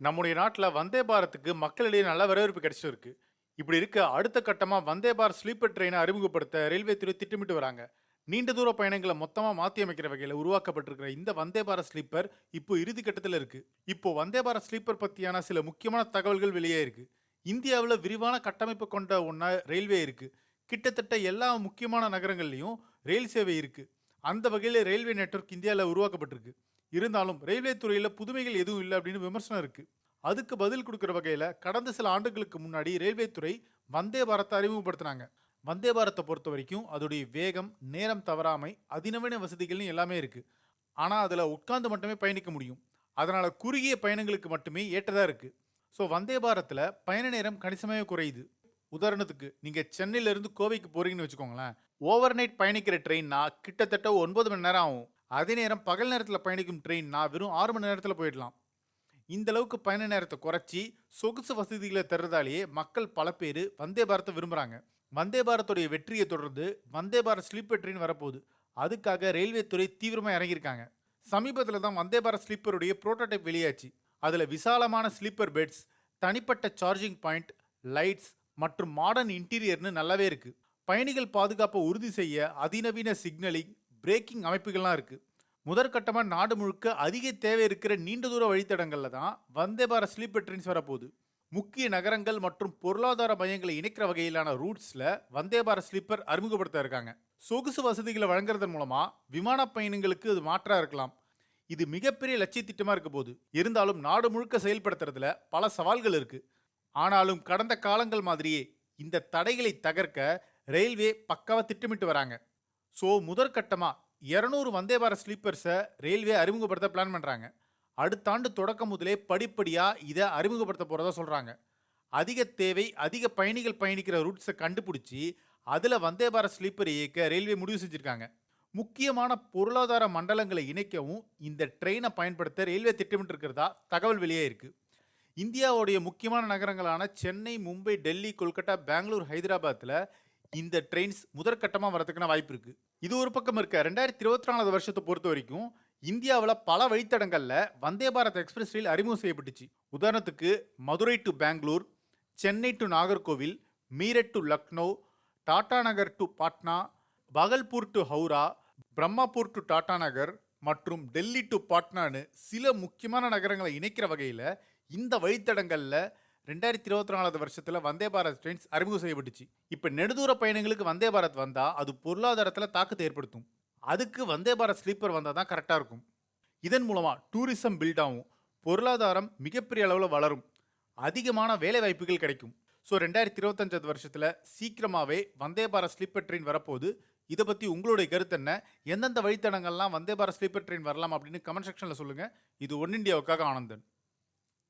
நம்முடைய நாட்டில் வந்தே பாரத்துக்கு மக்களிடையே நல்ல வரவேற்பு கிடைச்சிட்டு இருக்கு இப்படி இருக்க அடுத்த கட்டமாக வந்தே பாரத் ஸ்லீப்பர் ட்ரெயினை அறிமுகப்படுத்த ரயில்வே துறை திட்டமிட்டு வராங்க. நீண்ட தூர பயணங்களை மொத்தமாக மாற்றி அமைக்கிற வகையில் உருவாக்கப்பட்டிருக்கிற இந்த வந்தே பாரத் ஸ்லீப்பர் இப்போ இறுதி கட்டத்தில் இருக்கு. இப்போ வந்தே பாரத் ஸ்லீப்பர் பற்றியான சில முக்கியமான தகவல்கள் வெளியே இருக்கு. இந்தியாவில் விரிவான கட்டமைப்பு கொண்ட ஒன்றா ரயில்வே இருக்கு. கிட்டத்தட்ட எல்லா முக்கியமான நகரங்கள்லையும் ரயில் சேவை இருக்கு. அந்த வகையில் ரயில்வே நெட்வொர்க் இந்தியாவில் உருவாக்கப்பட்டிருக்கு. இருந்தாலும் ரயில்வே துறையில் புதுமைகள் எதுவும் இல்லை அப்படின்னு விமர்சனம் இருக்குது அதுக்கு பதில் கொடுக்குற வகையில் கடந்த சில ஆண்டுகளுக்கு முன்னாடி ரயில்வே துறை வந்தே பாரத்தை அறிமுகப்படுத்தினாங்க. வந்தே பாரத்தை பொறுத்த வரைக்கும் அதோடைய வேகம் நேரம் தவறாமை அதிநவீன வசதிகள்னு எல்லாமே இருக்குது ஆனால் அதில் உட்கார்ந்து மட்டுமே பயணிக்க முடியும். அதனால் குறுகிய பயணங்களுக்கு மட்டுமே ஏற்றதாக இருக்குது ஸோ வந்தே பாரத்தில் பயண நேரம் கணிசமாக குறையுது. உதாரணத்துக்கு நீங்கள் சென்னையிலேருந்து கோவைக்கு போகிறீங்கன்னு வச்சுக்கோங்களேன். ஓவர் நைட் பயணிக்கிற ட்ரெயின்னா கிட்டத்தட்ட ஒன்பது மணி நேரம் ஆகும். அதே நேரம் பகல் நேரத்தில் பயணிக்கும் ட்ரெயின் நான் வெறும் ஆறு மணி நேரத்தில் போயிடலாம். இந்த அளவுக்கு பயண நேரத்தை குறைச்சி சொகுசு வசதிகளை தர்றதாலேயே மக்கள் பல பேர் வந்தே பாரத்தை விரும்புகிறாங்க வந்தே பாரத்துடைய வெற்றியை தொடர்ந்து வந்தே பாரத் ஸ்லீப்பர் ட்ரெயின் வரப்போகுது. அதுக்காக ரயில்வே துறை தீவிரமாக இறங்கியிருக்காங்க. சமீபத்தில் தான் வந்தே பாரத் ஸ்லீப்பருடைய ப்ரோட்டோடைப் வெளியாச்சு. அதில் விசாலமான ஸ்லீப்பர் பெட்ஸ் தனிப்பட்ட சார்ஜிங் பாயிண்ட் லைட்ஸ் மற்றும் மாடர்ன் இன்டீரியர்னு நல்லாவே இருக்குது பயணிகள் பாதுகாப்பை உறுதி செய்ய அதிநவீன சிக்னலிங் பிரேக்கிங் அமைப்புகள்லாம் இருக்குது முதற்கட்டமாக நாடு முழுக்க அதிக தேவை இருக்கிற நீண்ட தூர வழித்தடங்களில் தான் வந்தே பாரத் ஸ்லீப்பர் ட்ரெயின்ஸ் வரப்போகுது. முக்கிய நகரங்கள் மற்றும் பொருளாதார மையங்களை இணைக்கிற வகையிலான ரூட்ஸில் வந்தே பாரத் ஸ்லீப்பர் அறிமுகப்படுத்த இருக்காங்க. சொகுசு வசதிகளை வழங்குறதன் மூலமாக விமான பயணங்களுக்கு அது மாற்றாக இருக்கலாம். இது மிகப்பெரிய லட்சிய திட்டமாக இருக்க போது இருந்தாலும் நாடு முழுக்க செயல்படுத்துறதுல பல சவால்கள் இருக்கு. ஆனாலும் கடந்த காலங்கள் மாதிரியே இந்த தடைகளை தகர்க்க ரயில்வே பக்காவா திட்டமிட்டு வராங்க. ஸோ முதற்கட்டமாக இரநூறு வந்தே பாரத் ஸ்லீப்பர்ஸை ரயில்வே அறிமுகப்படுத்த பிளான் பண்ணுறாங்க அடுத்த ஆண்டு தொடக்கம் முதலே படிப்படியாக இதை அறிமுகப்படுத்த போகிறதா சொல்கிறாங்க அதிக தேவை அதிக பயணிகள் பயணிக்கிற ரூட்ஸை கண்டுபிடிச்சி அதில் வந்தே பாரத் ஸ்லீப்பர் இயக்க ரயில்வே முடிவு செஞ்சுருக்காங்க. முக்கியமான பொருளாதார மண்டலங்களை இணைக்கவும் இந்த ட்ரெயினை பயன்படுத்த ரயில்வே திட்டமிட்டிருக்கிறதா தகவல் வெளியே இருக்குது இந்தியாவுடைய முக்கியமான நகரங்களான சென்னை மும்பை டெல்லி கொல்கட்டா பெங்களூர் ஹைதராபாத்தில் இந்த ட்ரெயின்ஸ் முதற்கட்டமாக வரதுக்கான வாய்ப்பு இருக்குது இது ஒரு பக்கம் இருக்க. ரெண்டாயிரத்தி இருபத்தி நாலாவது வருஷத்தை பொறுத்த வரைக்கும் இந்தியாவில் பல வழித்தடங்களில் வந்தே பாரத் எக்ஸ்பிரஸ் ரயில் அறிமுகம் செய்யப்பட்டுச்சு. உதாரணத்துக்கு Madurai to Bangalore Chennai to Nagercoil Meerut to Lucknow Tata Nagar to Patna Bhagalpur to Howrah Brahmapur to Tata Nagar மற்றும் டெல்லி டு பாட்னான்னு சில முக்கியமான நகரங்களை இணைக்கிற வகையில் இந்த வழித்தடங்களில் ரெண்டாயிரத்தி இருபத்தி நாலாவது வருஷத்தில் வந்தே பாரத் ட்ரெயின்ஸ் அறிமுகம் செய்யப்பட்டுச்சு. இப்போ நெடுதூர பயணங்களுக்கு வந்தே பாரத் வந்தால் அது பொருளாதாரத்தில் தாக்கத்தை ஏற்படுத்தும். அதுக்கு வந்தே பாரத் ஸ்லீப்பர் வந்தால் தான் கரெக்டாக இருக்கும். இதன் மூலமாக டூரிசம் பில்ட் ஆகும் பொருளாதாரம் மிகப்பெரிய அளவில் வளரும். அதிகமான வேலை வாய்ப்புகள் கிடைக்கும். ஸோ ரெண்டாயிரத்தி இருபத்தஞ்சாவது வருஷத்தில் சீக்கிரமாகவே வந்தே பாரத் ஸ்லீப்பர் ட்ரெயின் வரப்போகுது. இதை பற்றி உங்களுடைய கருத்து என்ன? எந்தெந்த வழித்தடங்கள்லாம் வந்தே பாரத் ஸ்லீப்பர் ட்ரெயின் வரலாம் அப்படின்னு கமெண்ட் செக்ஷனில் சொல்லுங்கள் இது ஒன் இண்டியாவுக்காக ஆனந்தன்.